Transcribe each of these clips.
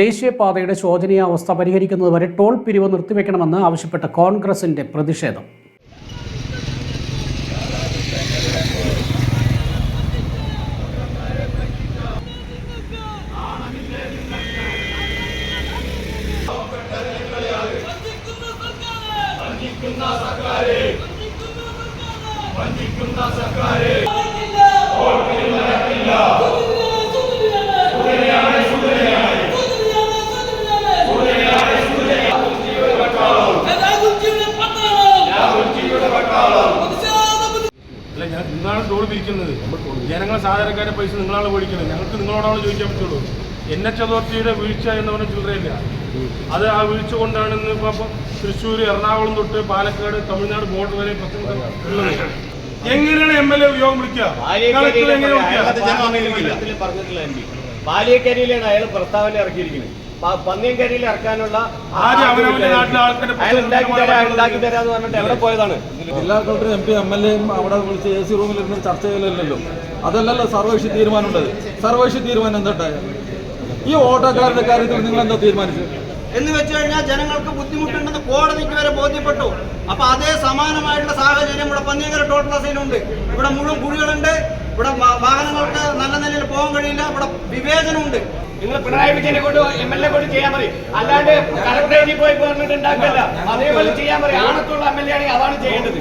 ദേശീയപാതയുടെ ശോചനീയാവസ്ഥ പരിഹരിക്കുന്നതുവരെ toll പിരിവ് നിർത്തിവെക്കണമെന്ന് ആവശ്യപ്പെട്ട കോൺഗ്രസിന്റെ പ്രതിഷേധം. അല്ല ഞാൻ നിങ്ങളാണ് ടോൾ പിരിക്കുന്നത്. ജനങ്ങളെ സാധാരണക്കാരെ പൈസ നിങ്ങളാണ് മേടിക്കുന്നത് ഞങ്ങൾക്ക് നിങ്ങളോടാണ് ചോദിക്കാൻ പറ്റുള്ളൂ. എൻ എച്ച് അതോറിറ്റിയുടെ വീഴ്ച എന്ന് പറഞ്ഞ ചില്ലറയില്ല. അത് ആ വീഴ്ച കൊണ്ടാണ് ഇന്ന് ഇപ്പൊ തൃശ്ശൂർ എറണാകുളം തൊട്ട് പാലക്കാട് തമിഴ്നാട് ബോർഡർ വരെ പ്രശ്നം ഉള്ളത്. എങ്ങനെയാണ് എം എൽ എ യോഗം വിളിക്കുക? പാലിയക്കരയിലാണ് പറഞ്ഞിട്ടില്ല എം പി. അയാൾ പ്രസ്താവന ഇറക്കിയിരിക്കുന്നത്. പന്നിയങ്കരിയിൽ ഇറക്കാനുള്ള അയാൾ ഉണ്ടാക്കി തരാം അയാൾ ഉണ്ടാക്കി തരാന്ന് പറഞ്ഞിട്ട് എവിടെ പോയതാണ്? ജില്ലാ collector M P M L എയും അവിടെ വിളിച്ച് എ സി റൂമിലിരുന്ന് ചർച്ച ചെയ്യലല്ലോ അതല്ലല്ലോ സർവകക്ഷി തീരുമാനമുണ്ടത് സർവകക്ഷി തീരുമാനം എന്താ ഈ ഓട്ടോക്കാരുടെ കാര്യത്തിൽ നിങ്ങൾ എന്താ തീരുമാനിച്ചത്? എന്ന് വെച്ചു കഴിഞ്ഞാൽ ജനങ്ങൾക്ക് ബുദ്ധിമുട്ടുണ്ടെന്ന് കോടതിക്ക് വരെ ബോധ്യപ്പെട്ടു. അപ്പൊ അതേ സമാനമായിട്ടുള്ള സാഹചര്യം ഇവിടെ പന്നിയങ്കര ടോൾ പ്ലാസയിലുണ്ട് ഇവിടെ മുഴുവൻ കുഴികളുണ്ട്. ഇവിടെ വാഹനങ്ങൾക്ക് നല്ല നിലയിൽ പോകാൻ കഴിയില്ല. ഇവിടെ വിവേചനമുണ്ട്. നിങ്ങൾ പിണറായി വിജയനെ കൊണ്ട് എം എൽ എ കൊണ്ട് ചെയ്യാൻ പറയും. അല്ലാണ്ട് കളക്ടറേറ്റിൽ പോയി ഗവൺമെന്റ് ഉണ്ടാക്കല്ല അതേപോലെ ചെയ്യാൻ പറയും. ആണത്തുള്ള എം എൽ എ ആണെങ്കിൽ അതാണ് ചെയ്യേണ്ടത്.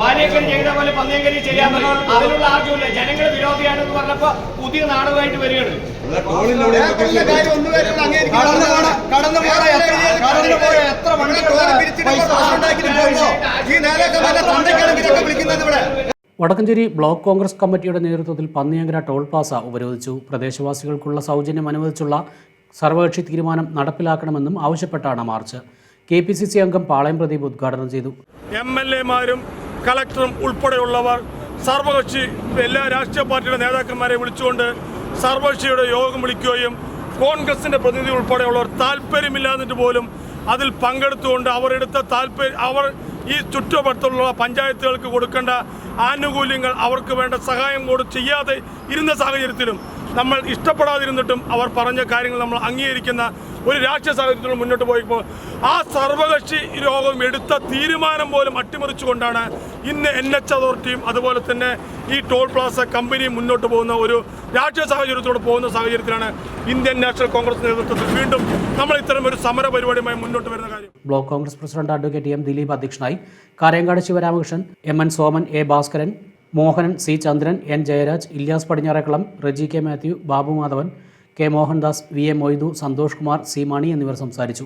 ബാലേക്കരി ചെയ്ത പോലെ പന്നിയങ്കരി ചെയ്യാൻ പറയും. അതിനുള്ള ആവശ്യമില്ല ജനങ്ങൾ വിരോധിയാണെന്ന് പറഞ്ഞപ്പോ പുതിയ നാടുമായിട്ട് വരികയാണ്. വടക്കഞ്ചേരി ബ്ലോക്ക് കോൺഗ്രസ് കമ്മിറ്റിയുടെ നേതൃത്വത്തിൽ പന്നിയങ്കര ടോൾ പ്ലാസ ഉപരോധിച്ചു. പ്രദേശവാസികൾക്കുള്ള സൗജന്യം അനുവദിച്ചുള്ള സർവകക്ഷി തീരുമാനം നടപ്പിലാക്കണമെന്നും ആവശ്യപ്പെട്ടാണ് march. K P C C അംഗം പാളയം പ്രദീപ് ഉദ്ഘാടനം ചെയ്തു. എം എൽ എമാരും കളക്ടറും ഉൾപ്പെടെയുള്ളവർ സർവകക്ഷി എല്ലാ രാഷ്ട്രീയ പാർട്ടിയുടെ നേതാക്കന്മാരെ വിളിച്ചുകൊണ്ട് സർവകക്ഷിയുടെ യോഗം വിളിക്കുകയും കോൺഗ്രസിന്റെ പ്രതിനിധി ഉൾപ്പെടെയുള്ളവർ താല്പര്യമില്ലാതിട്ട് പോലും അതിൽ പങ്കെടുത്തുകൊണ്ട് അവരെടുത്ത താല്പര്യം അവർ ഈ ചുറ്റുപടുത്തുള്ള പഞ്ചായത്തുകൾക്ക് കൊടുക്കേണ്ട ആനുകൂല്യങ്ങൾ അവർക്ക് വേണ്ട സഹായം കൂടെ ചെയ്യാതെ ഇരുന്ന സാഹചര്യത്തിലും നമ്മൾ ഇഷ്ടപ്പെടാതിരുന്നിട്ടും അവർ പറഞ്ഞ കാര്യങ്ങൾ നമ്മൾ അംഗീകരിക്കുന്ന ഒരു രാഷ്ട്രീയ സാഹചര്യത്തിൽ മുന്നോട്ട് പോയപ്പോൾ ആ സർവകക്ഷി യോഗം എടുത്ത തീരുമാനം പോലും അട്ടിമറിച്ചുകൊണ്ടാണ് ഇന്ന് എൻ എച്ച് അതോറിറ്റിയും അതുപോലെ തന്നെ ഈ ടോൾ പ്ലാസ കമ്പനിയും മുന്നോട്ട് പോകുന്ന ഒരു രാഷ്ട്രീയ സാഹചര്യത്തോടെ പോകുന്ന സാഹചര്യത്തിലാണ് ഇന്ത്യൻ നാഷണൽ കോൺഗ്രസ് നേതൃത്വത്തിൽ വീണ്ടും നമ്മൾ ഇത്തരം ഒരു സമര പരിപാടിയുമായി മുന്നോട്ട് വരുന്ന കാര്യം. Block Congress president advocate M Dileep അധ്യക്ഷനായി Karayankad Sivaramakrishnan M N Soman A Bhaskaran Mohanan C Chandran N Jayaraj Ilyas Padinjarekkalam Reji K Mathew Babu Madhavan K Mohandas V A Moythu Santhosh Kumar C Mani എന്നിവർ സംസാരിച്ചു.